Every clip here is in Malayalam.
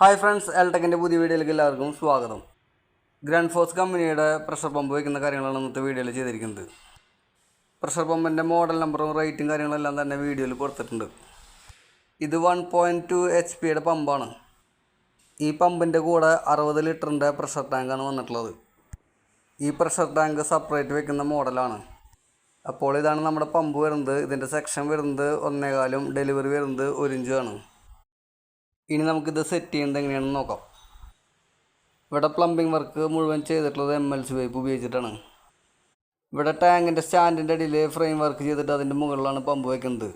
ഹായ് ഫ്രണ്ട്സ് എൽടെക്കിന്റെ പുതിയ വീഡിയോയിലേക്ക് എല്ലാവർക്കും സ്വാഗതം. ഗ്രാൻഡ് ഫോഴ്സ് കമ്പനിയുടെ പ്രഷർ പമ്പ് വയ്ക്കുന്ന കാര്യങ്ങളാണ് ഇന്നത്തെ വീഡിയോയിൽ ചെയ്തിരിക്കുന്നത്. പ്രഷർ പമ്പിന്റെ മോഡൽ നമ്പറും റേറ്റും കാര്യങ്ങളെല്ലാം തന്നെ വീഡിയോയിൽ കൊടുത്തിട്ടുണ്ട്. ഇത് വൺ പോയിന്റ് ടു എച്ച് പിയുടെ പമ്പാണ് ഈ പമ്പിന്റെ കൂടെ അറുപത് ലിറ്ററിന്റെ പ്രഷർ ടാങ്കാണ് വന്നിട്ടുള്ളത്. ഈ പ്രഷർ ടാങ്ക് സെപ്പറേറ്റ് വെക്കുന്ന മോഡലാണ് അപ്പോൾ ഇതാണ് നമ്മുടെ പമ്പ് വരുന്നത്. ഇതിന്റെ സെക്ഷൻ വരുന്നത് ഒന്നേകാലും ഡെലിവറി വരുന്നത് ഒരു ഇഞ്ചുമാണ് ഇനി നമുക്കിത് സെറ്റ് ചെയ്യുന്നത് എങ്ങനെയാണെന്ന് നോക്കാം. ഇവിടെ പ്ലംബിംഗ് വർക്ക് മുഴുവൻ ചെയ്തിട്ടുള്ളത് എം എൽ സി പൈപ്പ് ഉപയോഗിച്ചിട്ടാണ്. ഇവിടെ ടാങ്കിന്റെ സ്റ്റാൻഡിന്റെ അടിയിൽ ഫ്രെയിം വർക്ക് ചെയ്തിട്ട് അതിന്റെ മുകളിലാണ് പമ്പ് വയ്ക്കുന്നത്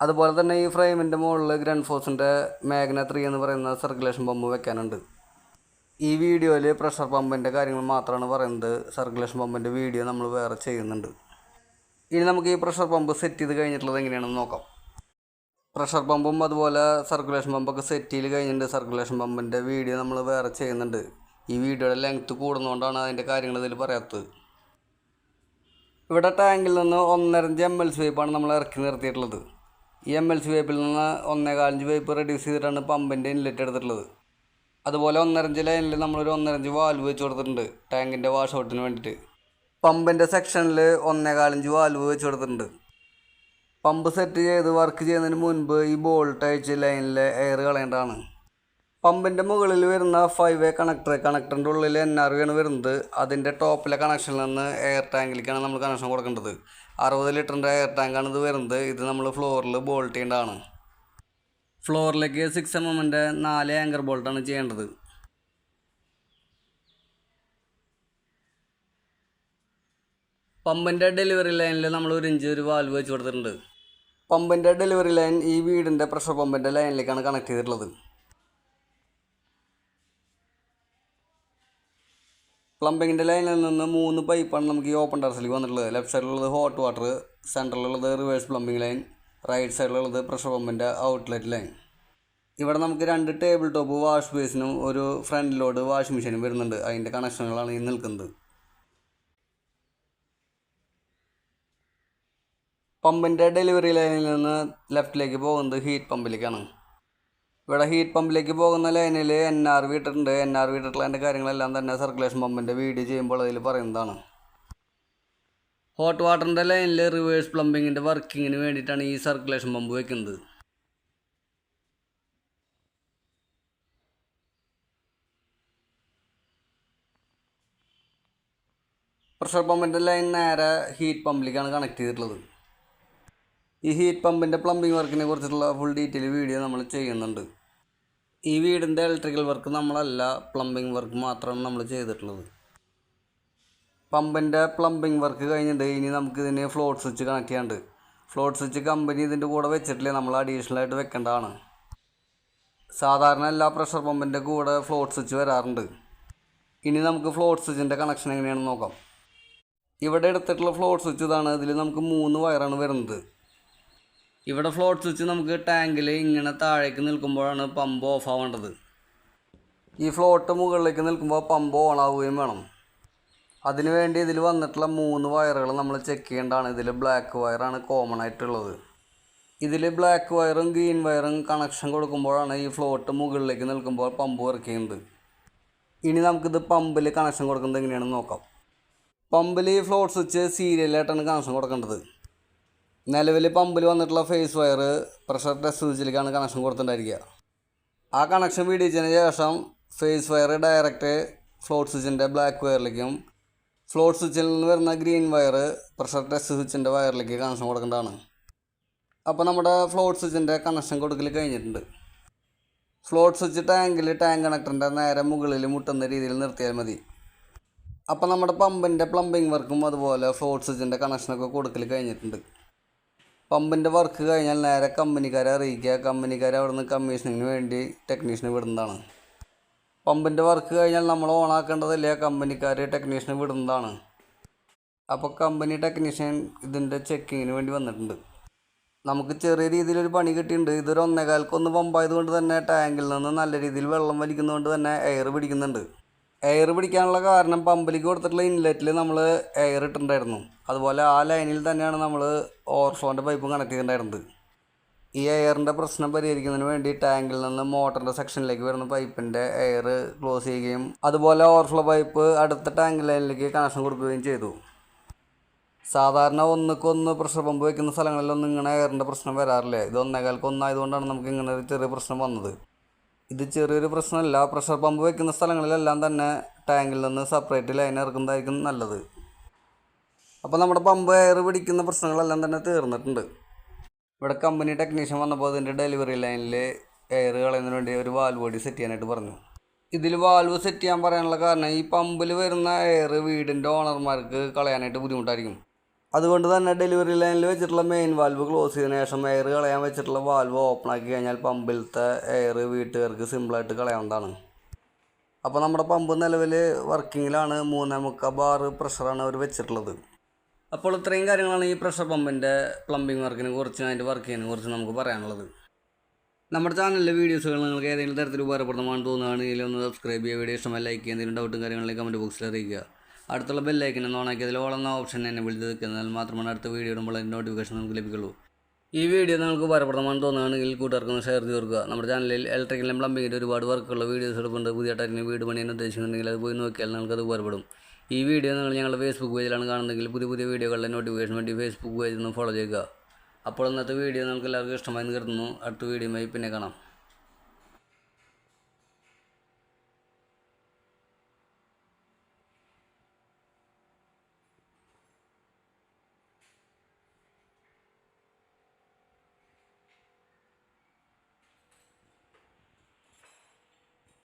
അതുപോലെ തന്നെ ഈ ഫ്രെയിമിന്റെ മുകളിൽ ഗ്രാൻഡ് ഫോഴ്സിന്റെ മാഗ്ന ത്രീ എന്ന് പറയുന്ന സർക്കുലേഷൻ പമ്പ് വെക്കാനുണ്ട്. ഈ വീഡിയോയിൽ പ്രഷർ പമ്പിന്റെ കാര്യങ്ങൾ മാത്രമാണ് പറയുന്നത്. സർക്കുലേഷൻ പമ്പിന്റെ വീഡിയോ നമ്മൾ വേറെ ചെയ്യുന്നുണ്ട്. ഇനി നമുക്ക് ഈ പ്രഷർ പമ്പ് സെറ്റ് ചെയ്ത് കഴിഞ്ഞിട്ടുള്ളത് എങ്ങനെയാണെന്ന് നോക്കാം. പ്രഷർ പമ്പും അതുപോലെ സർക്കുലേഷൻ പമ്പൊക്കെ സെറ്റ് ചെയ്ത് കഴിഞ്ഞിട്ടുണ്ട്. സർക്കുലേഷൻ പമ്പിന്റെ വീഡിയോ നമ്മൾ വേറെ ചെയ്യുന്നുണ്ട്. ഈ വീഡിയോയുടെ ലെങ്ത്ത് കൂടുന്നതുകൊണ്ടാണ് അതിന്റെ കാര്യങ്ങൾ ഇതിൽ പറയാത്തത്. ഇവിടെ ടാങ്കിൽ നിന്ന് ഒന്നരഞ്ച് എം എൽ സി വൈപ്പാണ് നമ്മൾ ഇറക്കി നിർത്തിയിട്ടുള്ളത്. ഈ എം എൽ സി വൈപ്പിൽ നിന്ന് ഒന്നേകാലഞ്ച് വൈപ്പ് റെഡ്യൂസ് ചെയ്തിട്ടാണ് പമ്പിന്റെ ഇൻലെറ്റ് എടുത്തിട്ടുള്ളത്. അതുപോലെ ഒന്നരഞ്ച് ലൈനിൽ നമ്മളൊരു ഒന്നരഞ്ച് വാൽവ് വെച്ച് കൊടുത്തിട്ടുണ്ട് ടാങ്കിന്റെ വാഷ് ഔട്ടിന് വേണ്ടിയിട്ട്. പമ്പിന്റെ സെക്ഷനിൽ ഒന്നേകാലഞ്ച് വാൽവ് വെച്ച് കൊടുത്തിട്ടുണ്ട്. പമ്പ് സെറ്റ് ചെയ്ത് വർക്ക് ചെയ്യുന്നതിന് മുൻപ് ഈ ബോൾട്ട് അയച്ച് ലൈനിലെ എയർ കളയേണ്ടതാണ്. പമ്പിന്റെ മുകളിൽ വരുന്ന ഫൈവ് വേ കണക്ടർ കണക്ടറിന്റെ ഉള്ളിൽ എൻ ആർ വി ആണ് വരുന്നത്. അതിന്റെ ടോപ്പിലെ കണക്ഷനിൽ നിന്ന് എയർ ടാങ്കിലേക്കാണ് നമ്മൾ കണക്ഷൻ കൊടുക്കേണ്ടത്. അറുപത് ലിറ്ററിന്റെ എയർ ടാങ്കാണ് ഇത് വരുന്നത്. ഇത് നമ്മൾ ഫ്ലോറിൽ ബോൾട്ട് ചെയ്യേണ്ടതാണ്. ഫ്ലോറിലേക്ക് സിക്സ് എം എമ്മിന്റെ നാല് ആങ്കർ ബോൾട്ടാണ് ചെയ്യേണ്ടത്. പമ്പിന്റെ ഡെലിവറി ലൈനിൽ നമ്മൾ ഒരു ഇഞ്ച് ഒരു വാൽവ് വെച്ച് കൊടുത്തിട്ടുണ്ട്. പമ്പിന്റെ ഡെലിവറി ലൈൻ ഈ വീടിന്റെ പ്രഷർ പമ്പിന്റെ ലൈനിലേക്കാണ് കണക്ട് ചെയ്തിട്ടുള്ളത്. പ്ലംബിങ്ങിന്റെ ലൈനിൽ നിന്ന് മൂന്ന് പൈപ്പാണ് നമുക്ക് ഈ ഓപ്പൺ ടെറസിലേക്ക് വന്നിട്ടുള്ളത്. ലെഫ്റ്റ് സൈഡിലുള്ളത് ഹോട്ട് വാട്ടർ സെന്ററിലുള്ളത് റിവേഴ്സ് പ്ലംബിംഗ് ലൈൻ റൈറ്റ് സൈഡിലുള്ളത് പ്രഷർ പമ്പിന്റെ ഔട്ട്ലെറ്റ് ലൈൻ ഇവിടെ നമുക്ക് രണ്ട് ടേബിൾ ടോപ്പ് വാഷ് ബേസിനും ഒരു ഫ്രണ്ട് ലോഡ് വാഷിംഗ് മെഷീനും വരുന്നുണ്ട്. അതിന്റെ കണക്ഷനുകളാണ് ഈ നിൽക്കുന്നത്. പമ്പിന്റെ ഡെലിവറി ലൈനിൽ നിന്ന് ലെഫ്റ്റിലേക്ക് പോകുന്നത് ഹീറ്റ് പമ്പിലേക്കാണ് ഇവിടെ ഹീറ്റ് പമ്പിലേക്ക് പോകുന്ന ലൈനിൽ എൻ ആർ വി ഇട്ടിട്ടുണ്ട്. എൻ ആർ വി ഇട്ടിട്ടുള്ള അതിന്റെ കാര്യങ്ങളെല്ലാം തന്നെ സർക്കുലേഷൻ പമ്പിന്റെ വീഡിയോ ചെയ്യുമ്പോൾ അതിൽ പറയുന്നതാണ്. ഹോട്ട് വാട്ടറിന്റെ ലൈനിൽ റിവേഴ്സ് പ്ലംബിങ്ങിന്റെ വർക്കിങ്ങിന് വേണ്ടിയിട്ടാണ് ഈ സർക്കുലേഷൻ പമ്പ് വെക്കുന്നത്. പ്രഷർ പമ്പിന്റെ ലൈൻ നേരെ ഹീറ്റ് പമ്പിലേക്കാണ് കണക്ട് ചെയ്തിട്ടുള്ളത്. ഈ ഹീറ്റ് പമ്പിന്റെ പ്ലംബിംഗ് വർക്കിനെ കുറിച്ചിട്ടുള്ള ഫുൾ ഡീറ്റെയിൽ വീഡിയോ നമ്മൾ ചെയ്യുന്നുണ്ട്. ഈ വീടിന്റെ ഇലക്ട്രിക്കൽ വർക്ക് നമ്മളല്ല പ്ലംബിംഗ് വർക്ക് മാത്രമാണ് നമ്മൾ ചെയ്തിട്ടുള്ളത്. പമ്പിന്റെ പ്ലംബിംഗ് വർക്ക് കഴിഞ്ഞിട്ട് ഇനി നമുക്ക് ഇതിന് ഫ്ലോട്ട് സ്വിച്ച് കണക്ട് ചെയ്യാണ്ട് ഫ്ലോട്ട് സ്വിച്ച് കമ്പനി ഇതിന്റെ കൂടെ വെച്ചിട്ടില്ലേ നമ്മൾ അഡീഷണൽ ആയിട്ട് വെക്കേണ്ടതാണ്. സാധാരണ എല്ലാ പ്രഷർ പമ്പിന്റെ കൂടെ ഫ്ലോട്ട് സ്വിച്ച് വരാറുണ്ട്. ഇനി നമുക്ക് ഫ്ലോട്ട് സ്വിച്ചിന്റെ കണക്ഷൻ എങ്ങനെയാണെന്ന് നോക്കാം. ഇവിടെ എടുത്തിട്ടുള്ള ഫ്ലോട്ട് സ്വിച്ച് ഇതാണ് ഇതിൽ നമുക്ക് മൂന്ന് വയറാണ് വരുന്നത്. ഇവിടെ ഫ്ലോട്ട് സ്വിച്ച് നമുക്ക് ടാങ്കിൽ ഇങ്ങനെ താഴേക്ക് നിൽക്കുമ്പോഴാണ് പമ്പ് ഓഫ് ആവേണ്ടത്. ഈ ഫ്ലോട്ട് മുകളിലേക്ക് നിൽക്കുമ്പോൾ പമ്പ് ഓൺ ആവുകയും വേണം. അതിനുവേണ്ടി ഇതിൽ വന്നിട്ടുള്ള മൂന്ന് വയറുകൾ നമ്മൾ ചെക്ക് ചെയ്യേണ്ടതാണ്. ഇതിൽ ബ്ലാക്ക് വയറാണ് കോമൺ ആയിട്ടുള്ളത്. ഇതിൽ ബ്ലാക്ക് വയറും ഗ്രീൻ വയറും കണക്ഷൻ കൊടുക്കുമ്പോഴാണ് ഈ ഫ്ലോട്ട് മുകളിലേക്ക് നിൽക്കുമ്പോൾ പമ്പ് വർക്ക് ചെയ്യുന്നത്. ഇനി നമുക്കിത് പമ്പിൽ കണക്ഷൻ കൊടുക്കുന്നത് എങ്ങനെയാണെന്ന് നോക്കാം. പമ്പിൽ ഈ ഫ്ലോട്ട് സ്വിച്ച് സീരിയലായിട്ടാണ് കണക്ഷൻ കൊടുക്കേണ്ടത്. നിലവിൽ പമ്പിൽ വന്നിട്ടുള്ള ഫേസ് വയർ പ്രഷർ ടെസ്റ്റ് സ്വിച്ചിലേക്കാണ് കണക്ഷൻ കൊടുത്തിട്ടുണ്ടായിരിക്കുക. ആ കണക്ഷൻ വീടിച്ചതിന് ശേഷം ഫേസ് വയർ ഡയറക്റ്റ് ഫ്ലോട്ട് സ്വിച്ചിന്റെ ബ്ലാക്ക് വയറിലേക്കും ഫ്ലോട്ട് സ്വിച്ചിൽ നിന്ന് വരുന്ന ഗ്രീൻ വയർ പ്രഷർ ടെസ്റ്റ് സ്വിച്ചിന്റെ വയറിലേക്ക് കണക്ഷൻ കൊടുക്കേണ്ടതാണ്. അപ്പോൾ നമ്മുടെ ഫ്ലോട്ട് സ്വിച്ചിന്റെ കണക്ഷൻ കൊടുക്കൽ കഴിഞ്ഞിട്ടുണ്ട്. ഫ്ലോട്ട് സ്വിച്ച് ടാങ്കിൽ ടാങ്ക് കണക്ടറിന്റെ നേരെ മുകളിൽ മുട്ടുന്ന രീതിയിൽ നിർത്തിയാൽ മതി. അപ്പോൾ നമ്മുടെ പമ്പിന്റെ പ്ലംബിംഗ് വർക്കും അതുപോലെ ഫ്ലോട്ട് സ്വിച്ചിന്റെ കണക്ഷനൊക്കെ കൊടുക്കൽ കഴിഞ്ഞിട്ടുണ്ട്. പമ്പിന്റെ വർക്ക് കഴിഞ്ഞാൽ നേരെ കമ്പനിക്കാരെ അറിയിക്കുക. കമ്പനിക്കാരെ അവിടെ നിന്ന് കമ്മീഷനിങ്ങിന് വേണ്ടി ടെക്നീഷ്യനെ വിടുന്നതാണ്. പമ്പിന്റെ വർക്ക് കഴിഞ്ഞാൽ നമ്മൾ ഓണാക്കേണ്ടതില്ല കമ്പനിക്കാർ ടെക്നീഷ്യനെ വിടുന്നതാണ്. അപ്പോൾ കമ്പനി ടെക്നീഷ്യൻ ഇതിന്റെ ചെക്കിങ്ങിന് വേണ്ടി വന്നിട്ടുണ്ട്. നമുക്ക് ചെറിയ രീതിയിലൊരു പണി കിട്ടിയിട്ടുണ്ട്. ഇതൊരു ഒന്നേകാൽക്കൊന്ന് പമ്പായതുകൊണ്ട് തന്നെ ടാങ്കിൽ നിന്ന് നല്ല രീതിയിൽ വെള്ളം വലിക്കുന്നതുകൊണ്ട് തന്നെ എയർ പിടിക്കുന്നുണ്ട്. എയർ പിടിക്കാനുള്ള കാരണം പമ്പിലേക്ക് കൊടുത്തിട്ടുള്ള ഇൻലെറ്റിൽ നമ്മൾ എയർ ഇട്ടിട്ടുണ്ടായിരുന്നു. അതുപോലെ ആ ലൈനിൽ തന്നെയാണ് നമ്മൾ ഓവർഫ്ലോന്റെ പൈപ്പും കണക്ട് ചെയ്തിട്ടുണ്ടായിരുന്നത്. ഈ എയറിന്റെ പ്രശ്നം പരിഹരിക്കുന്നതിന് വേണ്ടി ടാങ്കിൽ നിന്ന് മോട്ടറിന്റെ സെക്ഷനിലേക്ക് വരുന്ന പൈപ്പിന്റെ എയർ ക്ലോസ് ചെയ്യുകയും അതുപോലെ ഓവർഫ്ലോ പൈപ്പ് അടുത്ത ടാങ്ക് ലൈനിലേക്ക് കണക്ഷൻ കൊടുക്കുകയും ചെയ്തു. സാധാരണ ഒന്നുക്കൊന്ന് പ്രഷർ പമ്പ് വെക്കുന്ന സ്ഥലങ്ങളിലൊന്നും ഇങ്ങനെ എയറിന്റെ പ്രശ്നം വരാറില്ല. ഇത് ഒന്നേകാൽക്ക് ഒന്നായതുകൊണ്ടാണ് നമുക്ക് ഇങ്ങനെ ഒരു ചെറിയ പ്രശ്നം വന്നത്. ഇത് ചെറിയൊരു പ്രശ്നമല്ല. പ്രഷർ പമ്പ് വെക്കുന്ന സ്ഥലങ്ങളിലെല്ലാം തന്നെ ടാങ്കിൽ നിന്ന് സെപ്പറേറ്റ് ലൈൻ ഇറക്കുന്നതായിരിക്കും നല്ലത്. അപ്പോൾ നമ്മുടെ പമ്പ് എയർ പിടിക്കുന്ന പ്രശ്നങ്ങളെല്ലാം തന്നെ തീർന്നിട്ടുണ്ട്. ഇവിടെ കമ്പനി ടെക്നീഷ്യൻ വന്നപ്പോൾ അതിന്റെ ഡെലിവറി ലൈനിൽ എയർ കളയുന്നതിന് വേണ്ടി ഒരു വാൽവ് ബോഡി സെറ്റ് ചെയ്യാനായിട്ട് പറഞ്ഞു. ഇതിൽ വാൽവ് സെറ്റ് ചെയ്യാൻ പറയാനുള്ള കാരണം ഈ പമ്പിൽ വരുന്ന എയർ വീടിന്റെ ഓണർമാർക്ക് കളയാനായിട്ട് ബുദ്ധിമുട്ടായിരിക്കും. അതുകൊണ്ട് തന്നെ ഡെലിവറി ലൈനിൽ വെച്ചിട്ടുള്ള മെയിൻ വാൽവ് ക്ലോസ് ചെയ്തതിനു ശേഷം എയർ കളയാൻ വെച്ചിട്ടുള്ള വാൽവ് ഓപ്പൺ ആക്കി കഴിഞ്ഞാൽ പമ്പിലത്തെ എയർ വീട്ടുകാർക്ക് സിമ്പിളായിട്ട് കളയാവുന്നതാണ്. അപ്പോൾ നമ്മുടെ പമ്പ് നിലവിൽ വർക്കിങ്ങിലാണ് മൂന്നേ മുക്കാൽ ബാർ പ്രഷറാണ് അവർ വെച്ചിട്ടുള്ളത്. അപ്പോൾ ഇത്രയും കാര്യങ്ങളാണ് ഈ പ്രഷർ പമ്പിന്റെ പ്ലംബിംഗ് വർക്കിനെ കുറിച്ചും അതിന്റെ വർക്കിനെ കുറിച്ചും നമുക്ക് പറയാനുള്ളത്. നമ്മുടെ ചാനലിലെ വീഡിയോസുകൾ നിങ്ങൾക്ക് ഏതെങ്കിലും തരത്തിൽ ഉപകാരപ്രദമാണെന്ന് തോന്നുകയാണെങ്കിൽ ഒന്ന് സബ്സ്ക്രൈബ് ചെയ്യുക വീഡിയോ ഇഷ്ടമല്ല ലൈക്ക് ചെയ്യുക എന്തെങ്കിലും ഡൗട്ടും കാര്യങ്ങളിലേക്ക് കമന്റ് ബോക്സിൽ അറിയിക്കുക. അടുത്തുള്ള ബെല്ലൈക്കൻ ഒന്ന് ഓണാക്കി അതിൽ ഓളെന്ന ഓപ്ഷൻ എന്നെ വിളിച്ചു നിൽക്കുന്നതിൽ മാത്രമാണ് അടുത്ത വീഡിയോ ഇടുമ്പോൾ നോട്ടിഫിക്കേഷൻ നമുക്ക് ലഭിക്കുള്ളൂ. ഈ വീഡിയോ നിങ്ങൾക്ക് ഉപകാരപ്രദമാണെന്ന് തോന്നുകയാണെങ്കിൽ കൂട്ടുകാർക്ക് ഒന്ന് ഷെയർ ചെയ്ത് കൊടുക്കുക. നമ്മുടെ ചാനലിൽ ഇലക്ട്രിക്കലും പ്ലംബിങ്ങിന്റെ ഒരുപാട് വർക്കുള്ള വീഡിയോസ് എടുക്കുന്നുണ്ട് പുതിയ പുതിയതായിട്ട് വീട് പണിയാൻ ഉദ്ദേശിക്കുന്നുണ്ടെങ്കിൽ അത് പോയി നോക്കിയാൽ നിങ്ങൾക്ക് അത് ഉപകാരപ്പെടും. ഈ വീഡിയോ നിങ്ങൾ ഞങ്ങളുടെ ഫേസ്ബുക്ക് പേജിലാണ് കാണുന്നതെങ്കിൽ പുതിയ പുതിയ വീഡിയോകളുടെ നോട്ടിഫിക്കേഷൻ വേണ്ടി ഫേസ്ബുക്ക് പേജിൽ നിന്ന് ഫോളോ ചെയ്യുക. അപ്പോൾ ഇന്നത്തെ വീഡിയോ നിങ്ങൾക്ക് എല്ലാവർക്കും ഇഷ്ടമായി നിർത്തുന്നു അടുത്ത വീഡിയോയുമായി പിന്നെ കാണാം.